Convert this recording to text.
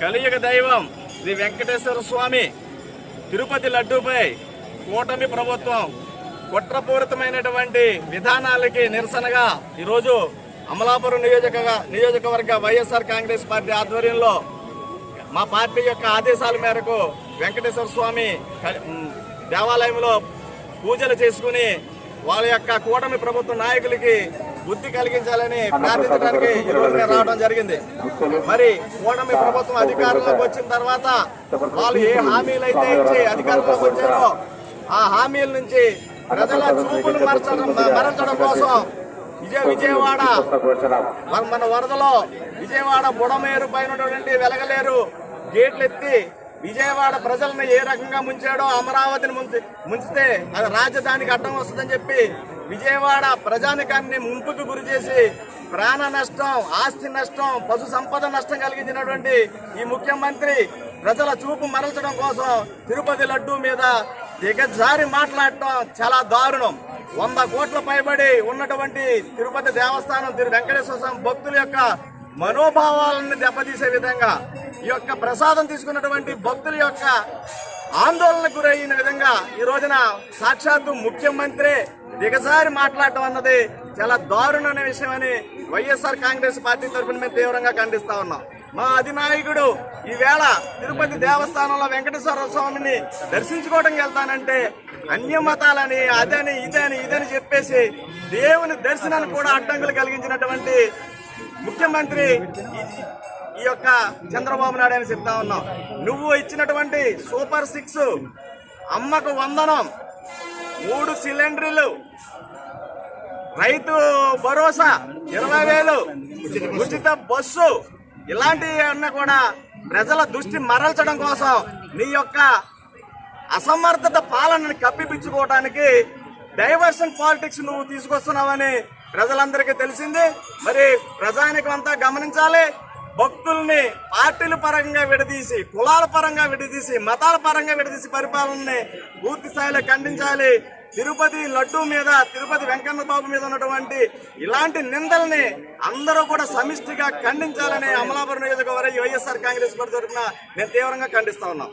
కలియుగ దైవం శ్రీ వెంకటేశ్వర స్వామి. తిరుపతి లడ్డూపై కూటమి ప్రభుత్వం కుట్రపూరితమైనటువంటి విధానాలకి నిరసనగా ఈరోజు అమలాపురం నియోజక నియోజకవర్గ వైఎస్ఆర్ కాంగ్రెస్ పార్టీ ఆధ్వర్యంలో మా పార్టీ యొక్క ఆదేశాల మేరకు వెంకటేశ్వర స్వామి దేవాలయంలో పూజలు చేసుకుని వాళ్ళ యొక్క కూటమి ప్రభుత్వ నాయకులకి బుద్ధి కలిగించాలని ప్రార్థించడానికి నేను రావడం జరిగింది. మరి కూటమి ప్రభుత్వం అధికారంలోకి వచ్చిన తర్వాత వాళ్ళు ఏ హామీలు అయితే ఇచ్చి అధికారంలోకి వచ్చారో ఆ హామీల నుంచి ప్రజల చూపులు మరచడం మరచడం కోసం విజయ విజయవాడ మన వరదలో విజయవాడ బుడమేరు పైన వెలగలేరు గేట్లు ఎత్తి విజయవాడ ప్రజలను ఏ రకంగా ముంచాడో అమరావతిని ముంచి ముంచితే అది రాజధానికి అడ్డం వస్తుందని చెప్పి విజయవాడ ప్రజానికాన్ని ముంపుకు గురి చేసి ప్రాణ నష్టం ఆస్తి నష్టం పశు సంపద నష్టం కలిగించినటువంటి ఈ ముఖ్యమంత్రి ప్రజల చూపు మరల్చడం కోసం తిరుపతి లడ్డు మీద దిగజారి మాట్లాడటం చాలా దారుణం. వంద కోట్ల పైబడి ఉన్నటువంటి తిరుపతి దేవస్థానం తిరు వెంకటేశ్వర స్వామి భక్తుల యొక్క మనోభావాలను దెబ్బతీసే విధంగా ఈ యొక్క ప్రసాదం తీసుకున్నటువంటి భక్తుల యొక్క ఆందోళనకు గురైన విధంగా ఈ రోజున సాక్షాత్తు ముఖ్యమంత్రి దిగజారి మాట్లాడటం అన్నది చాలా దారుణమైన విషయం అని వైఎస్ఆర్ కాంగ్రెస్ పార్టీ తరఫున మేము తీవ్రంగా ఖండిస్తా ఉన్నాం. మా అధినాయకుడు ఈవేళ తిరుపతి దేవస్థానంలో వెంకటేశ్వర స్వామిని దర్శించుకోవడానికి వెళ్తానంటే అన్యమతాలని అదని ఇదని ఇదని చెప్పేసి దేవుని దర్శనాన్ని కూడా అడ్డంకులు కలిగించినటువంటి ముఖ్యమంత్రి ఈ- ఈ యొక్క చంద్రబాబు నాయుడు అని చెప్తా ఉన్నాం. నువ్వు ఇచ్చినటువంటి సూపర్ సిక్స్ అమ్మకు వందనం. మూడు సిలిండర్లు. రైతు భరోసా ఇరవై వేలు. ఉచిత బస్సు. ఇలాంటివన్నీ కూడా ప్రజల దృష్టి మరల్చడం కోసం నీ యొక్క అసమర్థత పాలనని కప్పిపించుకోవడానికి డైవర్షన్ పాలిటిక్స్ నువ్వు తీసుకొస్తున్నావని ప్రజలందరికీ తెలిసింది. మరి ప్రజానికి అంతా గమనించాలి. భక్తుల్ని పార్టీల పరంగా విడదీసి కులాల పరంగా విడదీసి మతాల పరంగా విడదీసి పరిపాలనని పూర్తి స్థాయిలో ఖండించాలి. తిరుపతి లడ్డు మీద తిరుపతి వెంకన్న బాబు మీద ఉన్నటువంటి ఇలాంటి నిందల్ని అందరూ కూడా సమిష్టిగా ఖండించాలని అమలాపురం నియోజకవర్గ వైఎస్ఆర్ కాంగ్రెస్ పార్టీ తరఫున నేను తీవ్రంగా ఖండిస్తా ఉన్నాం.